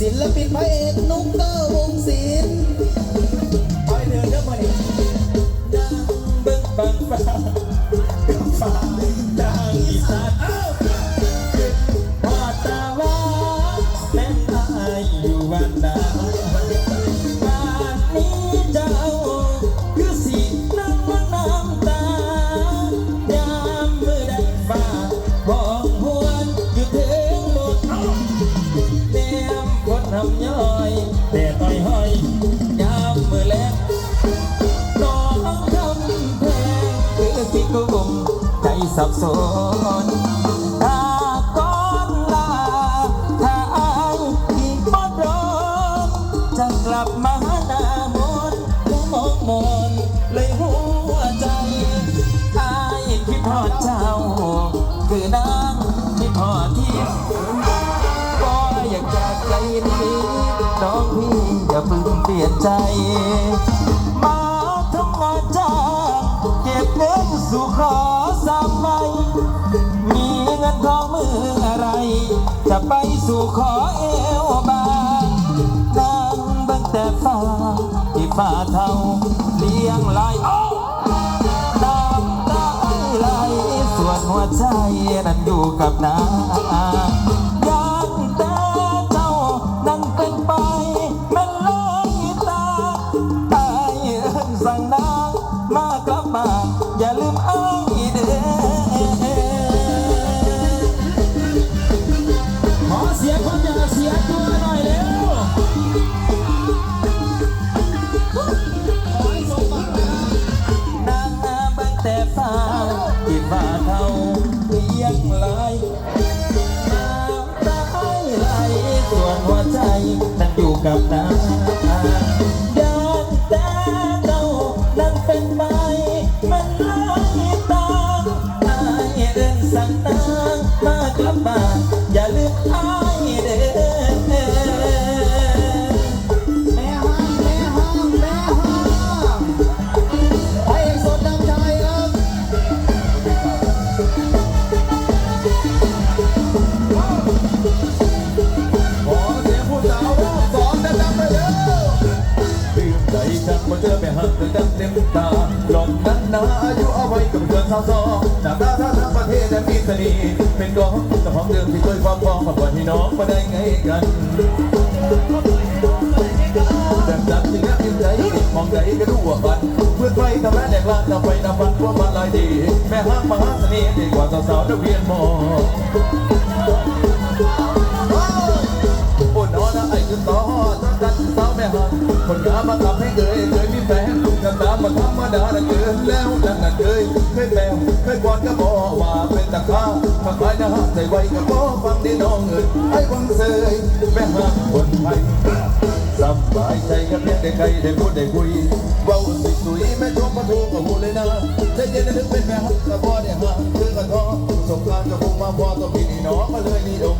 ศิลปินพระเอกนุ๊กเกอร์วงศิลป์ไปเดินเยอมาดิดังบึงง ใจสับสนถ้าก่อนลาถ้าอายที่บ่โดนจะกลับมาหน้ามนและมองมนเลยหัวใจอายคิดทอดเจ้า คือนางดที่ก็อยากจากใจนี้น้องพี่อย่าเพิ่งเปลี่ยนใจมาทำงานจ้าเก็บเงินสู่คอ สู่ขอเอวบางนางบังแต่ฟ้าที่ฟ้าเทาเลี้ยงลายน้ำตาไหลส่วนหัวใจนั้นอยู่กับนาง ส่วนหัวใจนั้นอยู่กับน้ำตาดอกตาเก่านั้นเป็นใบมันลอยตามอายเรื่องสังตา เจอไปเหักเดิเต็มเต็มตาหลงนั้นนาอายุเอาไว้กับเดือนสาวสองหน้าตาท่าทางประเทศและมีเสน่ห์เป็นกองจะหอมเดิมที่เคยความฟองมาบ่นให้น้องมาได้ไงกันแบบนั้นจึงนักยิ้มใจมองใจก็ดูว่าบัดเพื่อนไปทำแม่แหลกลานทำไปทำบันว่ามันลายดีแม่ห้างมหาเสน่ห์ดีกว่าสาวสาวนักเรียนมอปวดนอนไอ้ขึ้นต่อตั้งกันต่ ม่หาคนงานมาทำให้เกยเคยมีแฟนลูกกันตามาธรรมดานะเกินแล้วนั่นน่ะเคยเคยแมวเคยกวนก็บอกว่าเป็นตะข้าถ้าใครนะฮะใส่ไวก็บอกฟังดีน้องเอ๋ยไอ้วังเซยแม่หาคนไทยสบายใจกับเนี่ยได้ใครได้พูดได้คุยเว้าสิสุยแม่ชมมาโทรกับหูเลยนะใจเย็นนึกเป็นแม่ฮักแต่พ่เนี่ยฮะคือกระท้อสงการจะคงมาพ่อต้องมีนีน้องมาเลยนี่ดง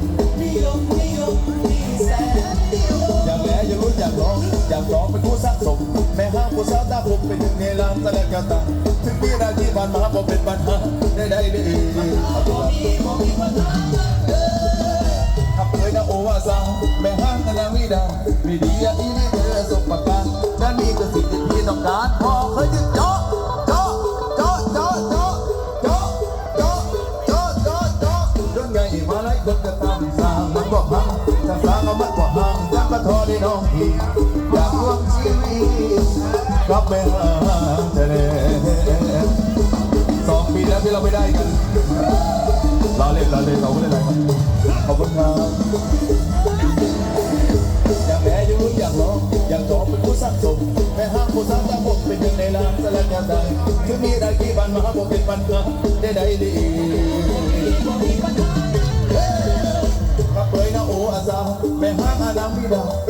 อยากร้องเป็นผู้สะสมแม่ห้างผู้สาวตาผมเป็นหนึ่งในลามตะละกะตาถึงมีราที่ผ่านมาผมเป็นปัญหาได้ได้ได้บ่มีบ่มีปัญหาขับเลยนะโอวาซังแม่ห้างนาวิดามีดีอีนี่เธอสมประการด้านนี้ก็สิ่งที่พี่ต้องการพอเคยจะเจาะเจาจาจาจาจาจาจาจาะเรื่งมาไล่คนจะตามสามมันก็กห้างทางสามมันบอกห้างจังก็ทอได้น้องพี่ กับเบลาทะเลสองปีแล้วที่เราไม่ได้กันลาเล่นลาเล่นเราไม่ได้อะไรขอบคุณครับอยากแม่ยืนอยากร้องอยากจอมเป็นผู้สร้างสมแม่ห้ามผู้สร้างตาผมเป็นหนึ่งในลานสลักยามใดคือมีได้กี่บันมาผมเป็นบันเพื่ได้ไดดีกับเบยนะโออาซาแม่ห้ามอาดามพี่ดา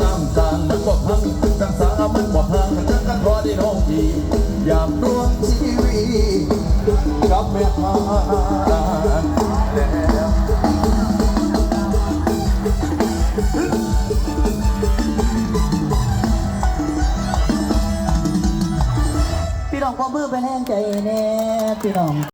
ได้น้องดีอยากร่วมชีวิตกับแม่พาแล้วพี่น้องพ่อมือไปแห้งใจแน่พี่น้อง